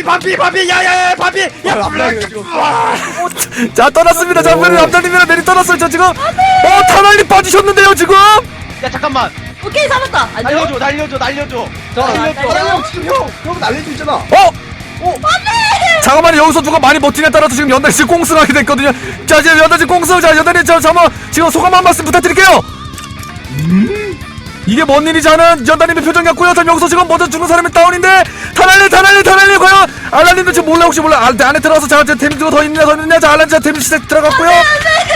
바비 바비 바비 야야야 바비. 야 앞다리가 지금. 자 떠났습니다. 자 우리 남자님이랑 내리 떠났어요. 저 지금. 어 타날님 빠지셨는데요 지금? 야 잠깐만. 오케이 잡았다. 안녕. 날려줘 날려줘 날려줘. 자 날려줘. 사랑 형 지금 형형 날릴 수 있잖아. 어? 잠깐만 요. 여기서 누가 많이 버티냐에 따라서 지금 연달이 지금 꽁승하게 됐거든요. 자 지금 연달이 꽁승 자 연달이 저 잠깐 지금 소감 한 말씀 부탁드릴게요. 음? 이게 뭔 일이지 하는 연달님의 표정이었고요. 자 여기서 지금 먼저 죽는 사람이 다운인데 다날리 다날리 다날리 과연 알라님도 지금 몰라 혹시 몰라? 아, 안에 들어가서 자저 데미지가 더 있냐 더 있냐? 자 알라님 자 데미지 시작 들어갔고요.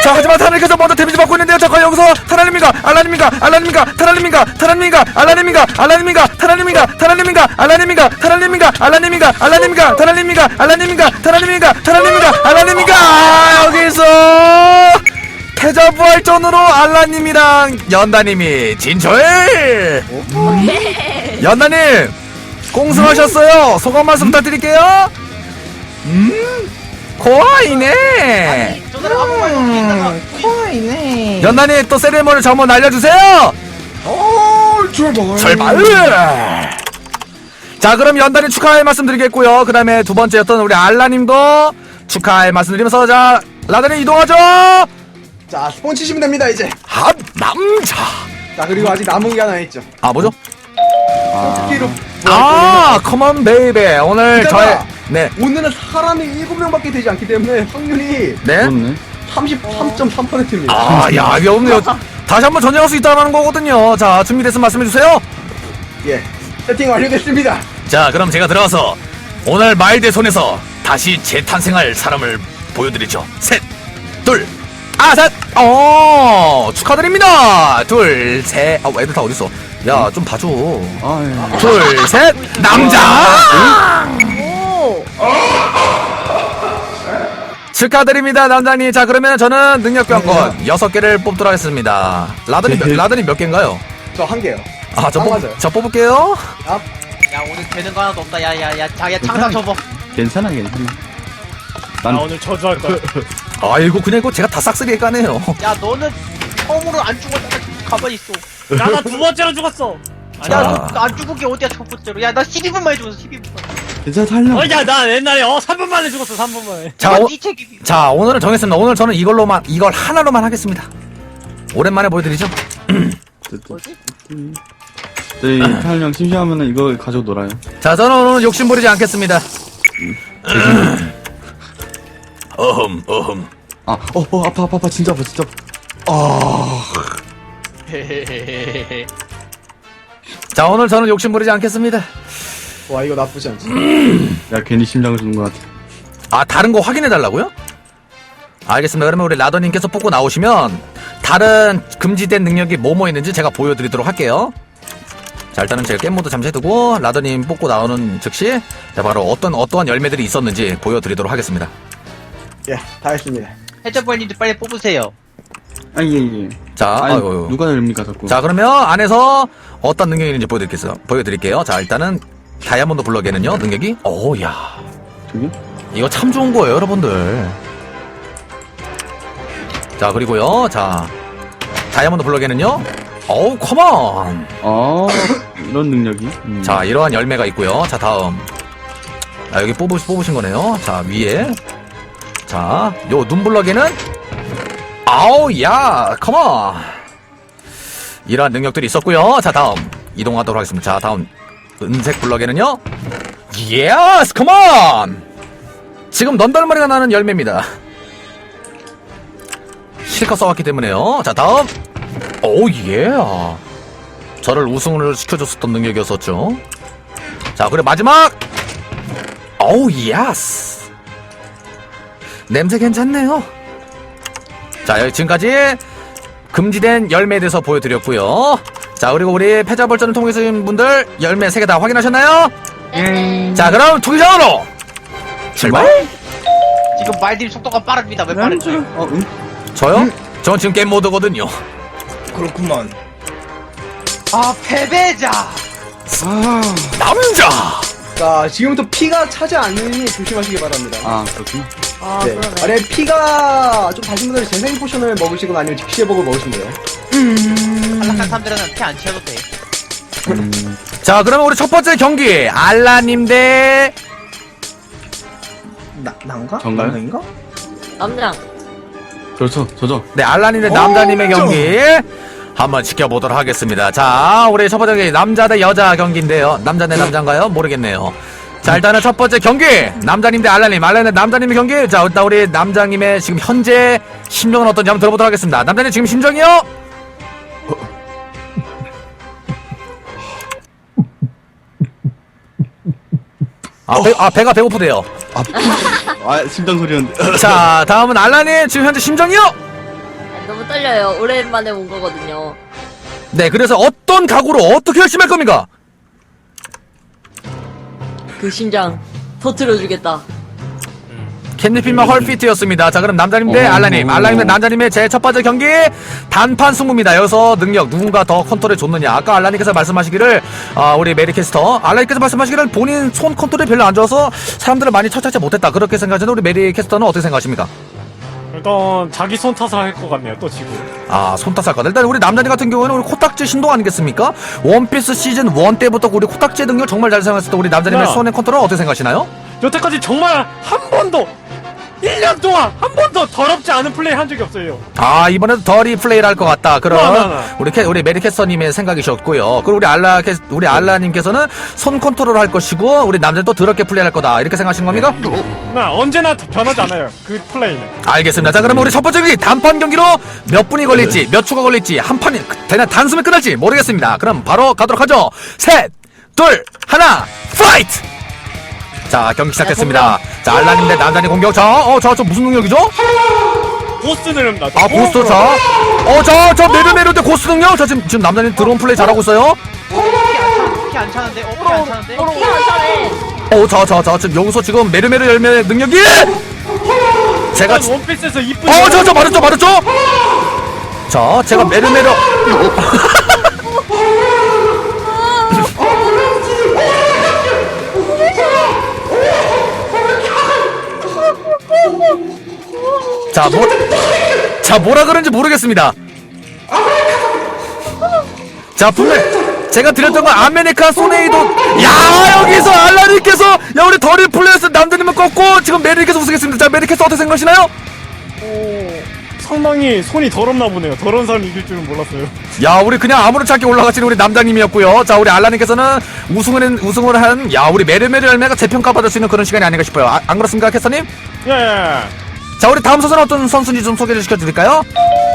자 하지만 타날리께서 먼저 데미지 받고 있는데요. 자 과연 여기서 타날님인가 알라님인가 알라님인가 타날님인가 타날님인가 알라님인가 알라님인가 타날님인가 타날님인가 알라님인가 타날님인가 알라님인가 알라님인가 타날님인가 알라님인가 타날님인가 알라님인가 아, 여기서 패자 부활전으로 알라님이랑 연다님이 진출 연다님 공승하셨어요. 소감 말씀 부탁드릴게요. 음 코아이네. 저 사람 아무 말도 없이 있다가 코이네. 연단이 또 세레머니 저 한번 알려주세요. 어 출발. 출발! 자 그럼 연단이 축하의 말씀 드리겠고요. 그 다음에 두 번째였던 우리 알라님도 축하의 말씀 드리면서 자 라단이 이동하죠 자 스폰 치시면 됩니다 이제 한 남자 자 그리고 아직 남은 게 하나 있죠 아 뭐죠? 스키로 아 컴온 베이베 오늘. 저의 네 오늘은 사람이 7명밖에 되지 않기 때문에 확률이 네? 33.3%입니다 아, 야, 이게 없네요. 다시 한번 전쟁할 수 있다는 거거든요. 자, 준비됐으면 말씀해주세요. 예 세팅 완료됐습니다 자, 그럼 제가 들어가서 오늘 마일드의 손에서 다시 재탄생할 사람을 보여드리죠. 셋, 둘, 아, 셋, 어, 축하드립니다. 둘, 셋, 아, 애들 다 어딨어? 야, 좀 봐줘. 둘, 셋, 남자! 오. 축하드립니다, 남자님. 자, 그러면 저는 능력병권 여섯 개를 뽑도록 하겠습니다. 라더니, 몇- 라더니 몇 개인가요? 저 한 개요 아, 저, 딱 뽑, 맞아요. 저 뽑을게요. 야야 오늘 되는 거 하나도 없다 야야야 자기야 창상 접어 괜찮아 괜찮아 나 오늘 저주할 거야 아이고, 그냥 이거 제가 다 싹쓸이에 까네요. 야 너는 처음으로 안 죽었다가 가만히 있어 야나 두 번째로 죽었어 자. 야너 안 죽은 게 어디야 첫 번째로 야 나 12분 만에 죽었어 12분 괜찮아 탈려 어 야 나 옛날에 어 3분 만에 죽었어 3분 만에 자, 오, 이 책이 자, 오늘은 정했습니다. 오늘 저는 이걸로만, 이걸 하나로만 하겠습니다. 오랜만에 보여드리죠. 저희 탈령 심심하면은 이거 가지고 놀아요 자, 저는 오늘 욕심 부리지 않겠습니다. 어흠, 어흠. 아, 어, 어, 아파, 아파, 아파, 진짜 아파, 진짜 아파. 자, 오늘 저는 욕심 부리지 않겠습니다. 와 이거 나쁘지 않지 야, 괜히 심장을 주는 것 같아. 아, 다른 거 확인해 달라고요? 알겠습니다. 그러면 우리 라더님께서 뽑고 나오시면 다른 금지된 능력이 뭐뭐 있는지 제가 보여드리도록 할게요. 자, 일단은 제가 게임 모드 잠시 해두고 라더님 뽑고 나오는 즉시 자, 바로 어떤 어떠한 열매들이 있었는지 보여드리도록 하겠습니다. 예 다 했습니다 해적벌님도 빨리 뽑으세요 아, 예, 예. 자, 아니, 아이고. 누가 열립니까, 자꾸. 자, 그러면 안에서 어떤 능력이 있는지 보여드릴게요. 보여드릴게요. 자, 일단은 다이아몬드 블럭에는요, 능력이, 오, 야. 저기요? 이거 참 좋은 거예요, 여러분들. 자, 그리고요, 자, 다이아몬드 블럭에는요, 어우, 컴온! 아, 이런 능력이. 음. 자, 이러한 열매가 있고요. 자, 다음. 아, 여기 뽑으, 뽑으신 거네요. 자, 위에. 자, 요 눈블럭에는, 아우, 야, 컴온! 이러한 능력들이 있었고요. 자, 다음. 이동하도록 하겠습니다. 자, 다음. 은색 블럭에는요, 예스, 컴온! 지금 넌덜머리가 나는 열매입니다. 실컷 써왔기 때문에요. 자, 다음. 오, 예. 저를 우승을 시켜줬었던 능력이었었죠. 자, 그리고 마지막! 오우, 예스! 냄새 괜찮네요. 자, 여기 지금까지 금지된 열매에 대해서 보여드렸고요. 자, 그리고 우리 패자벌전을 통해서 분들 열매 3개 다 확인하셨나요? 자, 그럼 투기장으로 출발! 지금 말들이 속도가 빠릅니다 왜 빠른지 어, 응? 저요? 전 지금 게임 모드거든요. 그렇구만 아 패배자 아, 남자! 자 지금부터 피가 차지 않으니 조심하시기 바랍니다 아, 그렇군. 아 네. 그러네. 만약에 피가 좀 다신 분들은 재생 포션을 먹으시거나 아니면 즉시 회복을 먹으시면 돼요 탈락한 사람들은 피안 채워도 돼 음, 자, 그러면 우리 첫 번째 경기 알라님 대 남자인가? 정말? 남자인가? 남장. 그렇죠 저죠 네, 알라님 대 남자님의 경기 한번 지켜보도록 하겠습니다. 자, 우리 첫 번째 경기 남자 대 여자 경기인데요. 남자 대 남자인가요? 모르겠네요. 자, 일단은 첫 번째 경기 남자님 대 알라님, 알라님 대 남자님의 경기. 자, 일단 우리 남자님의 지금 현재 심정은 어떤지 한번 들어보도록 하겠습니다. 남자님 지금 심정이요? 아, 배, 아 배가 배고프대요. 아 심장 소리였는데 자, 다음은 알라님 지금 현재 심정이요? 너무 떨려요. 오랜만에 온 거거든요. 네, 그래서 어떤 각오로 어떻게 열심히 할 겁니까? 그 심장 터트려주겠다. 캔디필만 헐피트였습니다. 자, 그럼 남자님 대 어. 알라님. 알라님 대 남자님의 제 첫 번째 경기 단판 승부입니다. 여기서 능력 누군가 더 컨트롤해 줬느냐. 아까 알라님께서 말씀하시기를 아, 우리 메리캐스터 알라님께서 말씀하시기를 본인 손 컨트롤이 별로 안 좋아서 사람들을 많이 처치하지 못했다. 그렇게 생각하시는 우리 메리캐스터는 어떻게 생각하십니까? 일단 자기 손 탓을 할 것 같네요. 또 지금. 아, 손 탓할 거다. 일단 우리 남자님 같은 경우에는 우리 코딱지 신동 아니겠습니까? 원피스 시즌 1 때부터 우리 코딱지의 능력 정말 잘 사용했을 때 우리 남자님의 야. 손의 컨트롤 어떻게 생각하시나요? 여태까지 정말 한 번도 1년 동안 한 번도 더럽지 않은 플레이 한 적이 없어요. 아 이번에도 덜이 플레이를 할 것 같다. 그럼 네, 네, 네. 우리 캐, 우리 메리캐스터님의 생각이셨고요. 그리고 우리 알라 캐, 우리 알라님께서는 손 컨트롤 할 것이고 우리 남자는 또 더럽게 플레이할 거다. 이렇게 생각하신 겁니까? 나 언제나 변하지 않아요. 그 플레이는. 알겠습니다. 자 그럼 우리 첫 번째 경기 단판 경기로 몇 분이 걸릴지 몇 초가 걸릴지 한 판이 대략 단숨에 끝날지 모르겠습니다. 그럼 바로 가도록 하죠. 셋, 둘, 하나, 파이트! 자 경기 시작됐습니다. 자 알라님 대 남자님 공격. 자, 어, 저, 저 무슨 능력이죠? 보스 누릅니다. 아 고스트 자, 어, 저, 저 메르 메르 대 고스트 능력. 자 지금 지금 남자님 드론 플레이 잘하고 있어요. 차는데? 어, 차는데? 차네. 어, 자, 자, 자, 지금 여기서 지금 메르메르 열매 능력이 제가 지- 원피스에서 이쁜. 어, 저, 저 맞았죠, 맞았죠? 자, 제가 메르메르 자, 뭐, 자, 뭐라 그런지 모르겠습니다. 자, 분명 제가 드렸던 건 아메리카 소네이도 야 여기서 알라님께서 야 우리 더리 플레이스 남자님을 꺾고 지금 메리께서 우승했습니다. 자, 메리께서 어떻게 생각하시나요? 상당히 손이 더럽나 보네요. 더러운 사람이 이길 줄은 몰랐어요. 야, 우리 그냥 아무렇지 않게 올라가시는 우리 남자님이었고요. 자, 우리 알라님께서는 우승을 한- 우승을 한 야, 우리 메르메르 열매가 재평가 받을 수 있는 그런 시간이 아닌가 싶어요. 아, 안 그렇습니까, 캐서님? 예, 예. 자, 우리 다음 선수는 어떤 선수인지 좀 소개를 시켜드릴까요?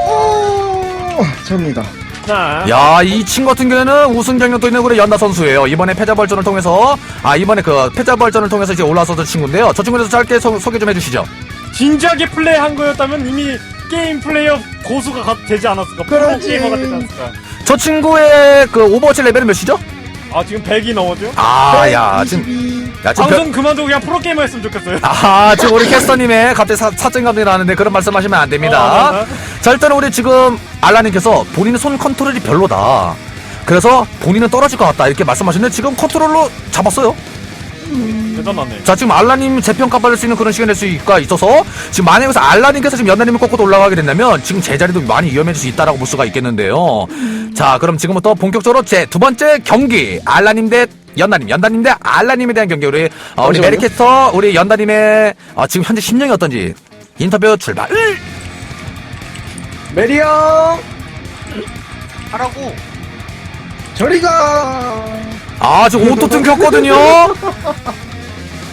어, 접니다. 자, 야, 이 친구 같은 경우에는 우승 경력도 있는 우리 연나 선수예요. 이번에 패자벌전을 통해서, 아, 이번에 그 패자벌전을 통해서 이제 올라서던 친구인데요. 저 친구에 대해서 짧게 소, 소개 좀 해주시죠. 진지하게 플레이한 거였다면 이미 게임 플레이어 고수가 가- 되지 않았을까? 프로 그렇지. 게이머가 되지 않았을까? 저 친구의 그 오버워치 레벨은 몇이죠? 아, 지금 100이 넘었죠? 아, 야, 지금, 야, 지금. 별- 방송 그만두고 그냥 프로 게이머 했으면 좋겠어요. 아, 지금 우리 캐스터님의 갑자기 사, 사정 감정이 나는데 그런 말씀하시면 안 됩니다. 어, 네, 자, 일단 우리 지금 알라님께서 본인의 손 컨트롤이 별로다. 그래서 본인은 떨어질 것 같다. 이렇게 말씀하셨는데 지금 컨트롤로 잡았어요. 대단하네. 자, 지금 알라님 재평가 받을 수 있는 그런 시간이 될 수가 있어서 지금 만약에 여기서 알라님께서 지금 연나님을 꺾고 올라가게 된다면 지금 제자리도 많이 위험해질 수 있다라고 볼 수가 있겠는데요. 자, 그럼 지금부터 본격적으로 제 두 번째 경기 알라님 대 연나님, 연나님 대 알라님에 대한 경기 우리 어, 우리 잠시만요. 메리캐스터 우리 연나님의 어, 지금 현재 심령이 어떤지 인터뷰 출발. 메리 형! 하라고. 저리 가! 아, 지금 오토 끊겼거든요.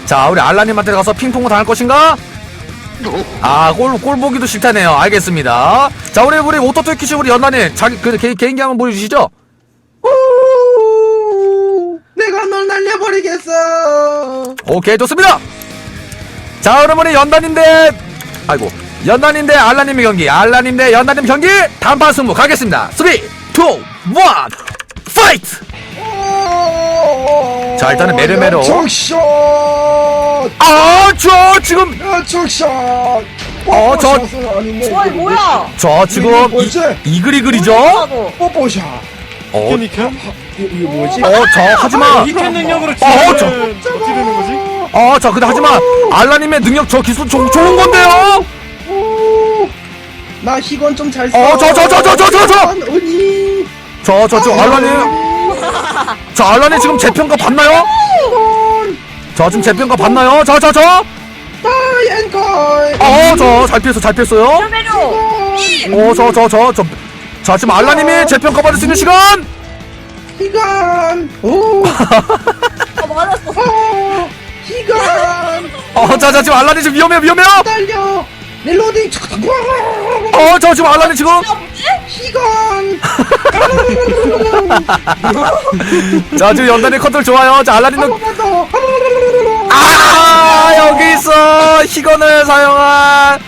자, 우리 알라님한테 가서 핑퐁을 당할 것인가? 아, 골, 골 보기도 싫다네요. 알겠습니다. 자, 우리, 우리 오토 끊기신 우리 연나님, 자기, 그, 개, 개인기 한번 보여주시죠? 날려버리겠어! 오케이, 좋습니다. 자, 그럼 우리 대, 아이고, 대 알라님의 경기, 알라님 대 연다님 경기, 단판 승부 가겠습니다. 3, 2, 1, 파이트! 자, 일단은 메르메로. 척샷! 아, 저, 지금, 척샷! 어, 저- 와, 뭐야? 저 지금, 뭐지? 이글이글이죠? 뽀뽀샷! 어, 니켜? 이거, 뭐지? 어, 저, 하지마! 니켄 능력으로 어, 저- 어떻게 되는 거지? 어, 저, 근데 하지마! 알라님의 능력 저 기술 좋, 좋은 건데요? 오! 나 희건 좀 잘 써. 어, 저, 저, 저, 저, 저, 저, 저! 언니! 저, 저, 저, 알라님. 저, 알라님 지금 재평가 받나요? 저, 지금 재평가 받나요? 저, 저, 저! 아, 다이앤걸 어, 저 잘 피했어, 잘 피했어요. 어, 저, 저, 저, 저. 자, 지금 알라님이 재평가 받을 수 있는 시간! 희간 오 아, 맞았어. 어, 희간 어, 자, 자, 지금 알라님 지금 위험해요, 위험해요! 달려 멜로디 어, 저 지금 알라님 지금! 희간 자, 지금 연단의 컨트롤 좋아요. 자, 알라님은 한번만 더 아 여기 있어 희건을 사용한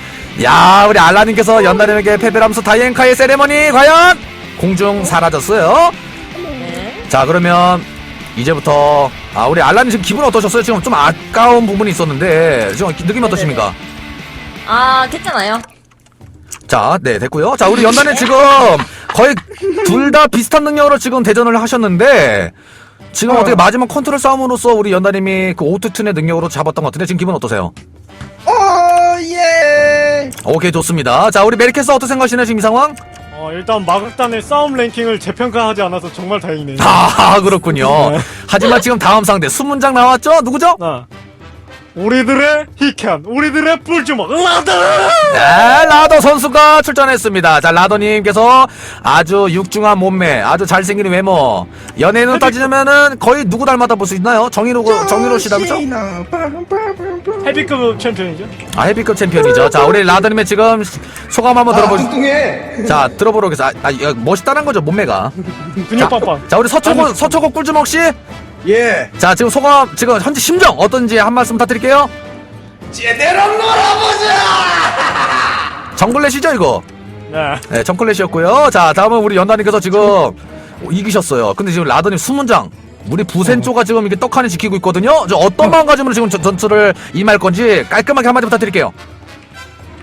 야 우리 알라님께서 연다님에게 패배하면서 다이앤카의 세레머니 과연 공중 사라졌어요 네. 자 그러면 이제부터 아 우리 알라님 지금 기분 어떠셨어요 지금 좀 아까운 부분이 있었는데 지금 느낌 어떠십니까 아, 괜찮아요. 자 네 됐고요 자 우리 연단님 지금 거의 둘 다 비슷한 능력으로 지금 대전을 하셨는데 지금 어. 떻게 마지막 컨트롤 싸움으로서 우리 연다님이 그 오투튼의 능력으로 잡았던 것 같은데 지금 기분 어떠세요? 어 예 오케이 좋습니다. 자 우리 메리케스 어떻게 생각하시나요 지금 이 상황? 어, 일단 마극단의 싸움 랭킹을 재평가하지 않아서 정말 다행이네요. 아 그렇군요. 하지만 지금 다음 상대 순문장 나왔죠? 누구죠? 아. 우리들의 히켄, 우리들의 뿔주먹, 라드! 네 라더 선수가 출전했습니다. 자 라더님께서 아주 육중한 몸매, 아주 잘생긴 외모, 연예인으로 따지자면은 거의 누구 닮았다 볼 수 있나요? 정의로 정의로 씨 닮죠? 헤비급 챔피언이죠. 아 헤비급 챔피언이죠. 자 우리 라더님의 지금 소감 한번 아 들어보시. 뚱뚱해 자 들어보러 오겠습니다. 아, 아 멋있다는 거죠 몸매가. 근육 빵빵. 자 우리 서초고 서초고 꿀주먹 씨. 예. 자 지금 소감 지금 현재 심정 어떤지 한 말씀 부탁드릴게요. 제대로 놀아보자! 정글렛이죠 이거? 네. 네 정글렛이었고요. 자 다음은 우리 연다님께서 지금 이기셨어요. 근데 지금 라더님 수문장 우리 부센조가 지금 이게 떡하니 지키고 있거든요. 저 어떤 마음가짐으로 지금 전- 전투를 임할 건지 깔끔하게 한마디 부탁드릴게요.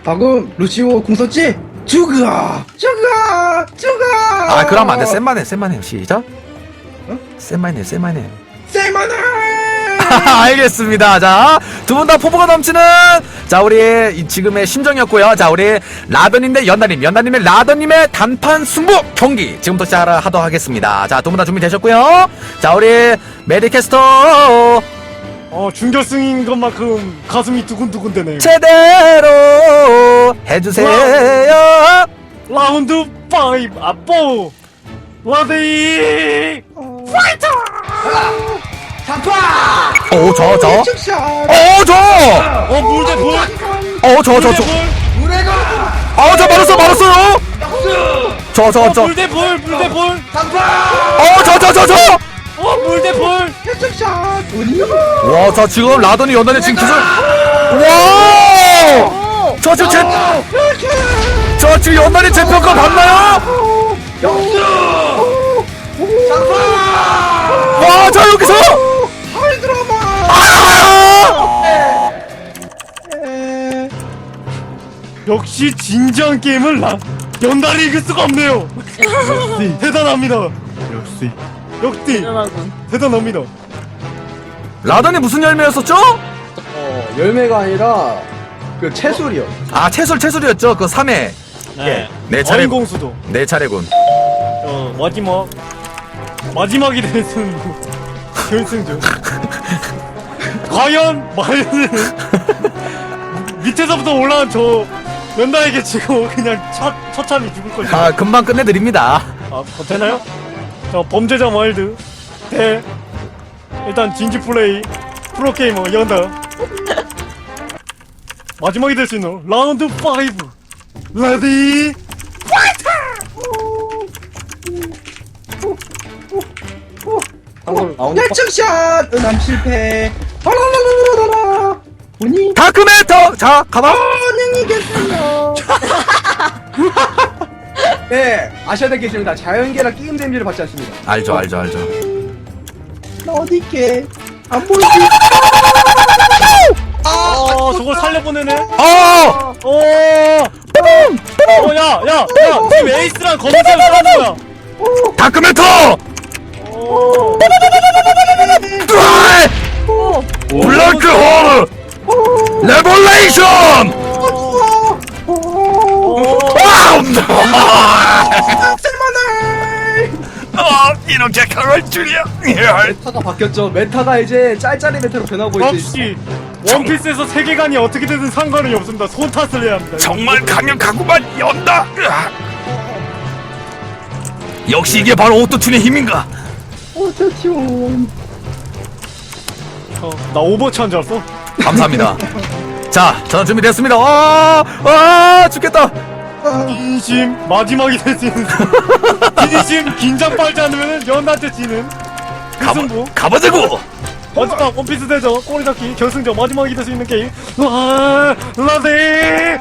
방금 루시오 궁 썼지? 죽어! 죽어! 죽어! 아 그럼 안돼. 센만 해 센만 해. 시작. 센만 해 센만 해 세마나 알겠습니다. 자, 두 분 다 포부가 넘치는 자 우리 이 지금의 심정이었고요. 자 우리 라더님 대 연다님, 연다님의 라더님의 단판 승부 경기 지금부터 시작하도록 하겠습니다. 자, 두 분 다 준비되셨고요. 자, 우리 메디캐스터 어, 준결승인 것만큼 가슴이 두근두근 되네. 제대로 해주세요. 라운드 5, 아뽀! 라데이! 오, 저, 저. 오, 저. 어, 물대 볼! 어, 저, 저, 저. 무례가 어, 저 말았어, 말았어요. 저, 저, 어, 저. 물대 볼! 물대 볼! 잡아 어, 저, 저, 저, 저. 어, 물대 볼! 축샷 우리 와, 자 지금 라더니 연단이 지금 기술. 와! 오! 저 지금 제, 저 지금 연단이 제 평가 봤나요? 와, 자 여기서. 역시 진지한 게임을 라, 연달이 이길 수가 없네요! 대단합니다! 역시. 역시. 대단하군. 대단합니다. 라더니 무슨 열매였었죠? 어 열매가 아니라 그 채술이요 아, 채술 채술이었죠. 그 3회. 네. 내 차례. 어인공수도. 내 차례군. 어, 마지막. 마지막이 되는 결승전. 과연 마이는 밑에서부터 올라온 저 연다에게 지고 그냥 첫, 처참히 죽을 것이다. 아, 금방 끝내드립니다. 아, 어, 되나요? 자, 범죄자 와일드 대 일단 진지 플레이 프로게이머 연다 마지막이 될 수 있는 라운드 5 레디 라운드 축샷 은함 실패 헐랄랄랄랄라 우니 다크메터. 자, 가봐. 안녕히계세요 네 아셔야 될게 있습니다 자연계라 게임 데미지를 받지 않습니다 알죠, 알죠, 알죠. 나 어디 있게 안 보이지 어 저걸 살려보내네 어! 어 어, 야, 야, 야, 지금 에이스랑 검사를 싸는 거야. 다크메터. 어, 드라이! 블랙홀! 레볼레이션! 와우! 쓸만해 아, 이렇게 강할 줄이야. 메타가 바뀌었죠 메타가 이제 짤짤이 메타로 변하고 있지 역시 원피스에서 세계관이 어떻게 되든 상관이 없습니다. 손 탓을 해야 합니다. 정말 강력하구만 연다 으아. 역시 이게 바로 오토튠의 힘인가 오토튠. 어, 나 오버워치 한줄 알았어? 감사합니다 자 저는 준비됐습니다 아, 아 죽겠다 진심 마지막이 될 수 있는 진심 긴장 빨지 않으면 연한테 지는 그 승부. 가보, 가보자고! 마지막 원피스 대전 꼬리 잡기 결승전 마지막이 될 수 있는 게임. 와 라데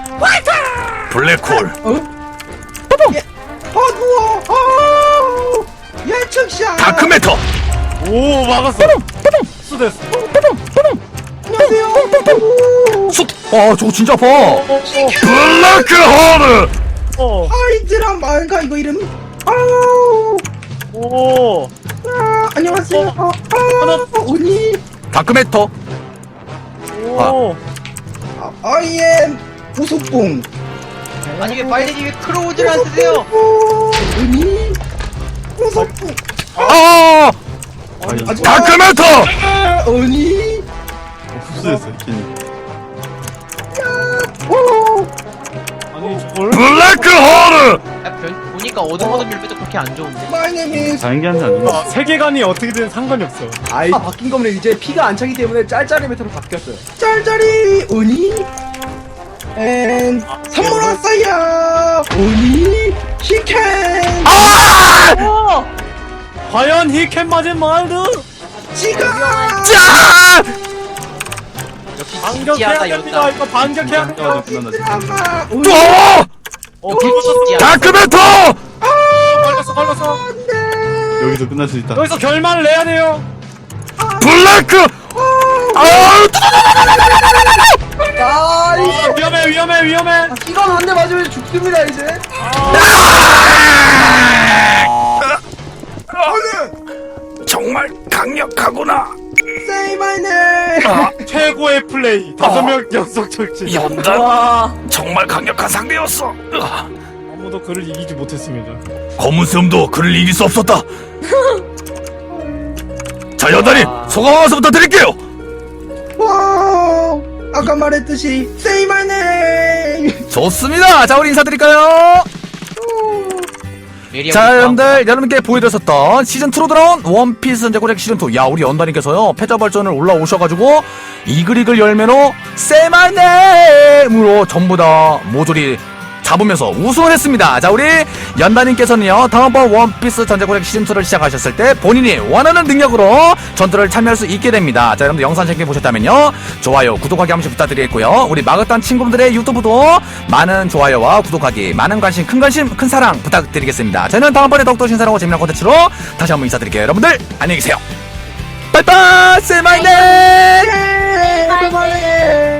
블랙홀. 어두워. 아. 예측샷. 다크메터. 오 막았어. 수됐어. 안녕하세요. 쑥아 저거 진짜 아파 블랙홀 어, 아이들아 말가 이거 이름. 아우. 오, 아, 안녕하세요. 아, 아, 언니. 다크메터 오, 아, 아이엠 우소뽕. 아니 왜 빨리 왜 크로우즈를 안 쓰세요? 오, 언니. 우소뽕. 아 아직 다크메터 아, 언니. 흡수했어 괜 아니 저걸 블랙 홀 아, 별, 보니까 어둠 어둠 밀배도 그렇게 안 좋은데 My name is. 다행히 안 된다 아, 세계관이 어떻게 되든 상관이 없어 아이 아, 바뀐 거면 이제 피가 안 차기 때문에 짤짤이 메타로 바뀌었어요. 짤짤이 오니. 앤 선물 왔어요. 오니. 히켄. 아 과연 히캔 맞은 말드 지가. 짜! 반격해야 됩니다. 이거 어 걸렸어 걸렸어. 여기서 끝날 수 있다. 여기서 결말을 내야 돼요. 블랙 아 아, 이 어, 위험해 위험해 위험해. 이건 한 대 맞으면 죽습니다 이제. 정말 강력하구나 Say my name. 최고의 플레이 다섯 명 연속 철진 연단 와. 정말 강력한 상대였어 으아. 아무도 그를 이기지 못했습니다 검은 수염도 그를 이길 수 없었다 자 연단님 소감 한 말씀부터 드릴게요 와우. 아까 말했듯이 Say my name. 좋습니다 자 우리 인사드릴까요 자. 여러분들 여러분께 보여드렸었던 시즌2로 돌아온 원피스 전제고렉 시즌2 야 우리 연단님께서요 패자발전을 올라오셔가지고 이글이글 열매로 세마네임으로 전부 다 모조리 잡으면서 우승을 했습니다. 자 우리 연단님께서는요 다음번 원피스 전제고렉 시즌2를 시작하셨을 때 본인이 원하는 능력으로 전투를 참여할 수 있게 됩니다. 자 여러분들 영상 재밌게 보셨다면요 좋아요 구독하기 한 번씩 부탁드리겠고요. 우리 마그딴 친구분들의 유튜브도 많은 좋아요와 구독하기 많은 관심 큰 관심 큰 사랑 부탁드리겠습니다. 저는 다음번에 더욱더 신선하고 재미난 콘텐츠로 다시 한번 인사드릴게요. 여러분들 안녕히 계세요. 빠이빠이! 세마이네 name.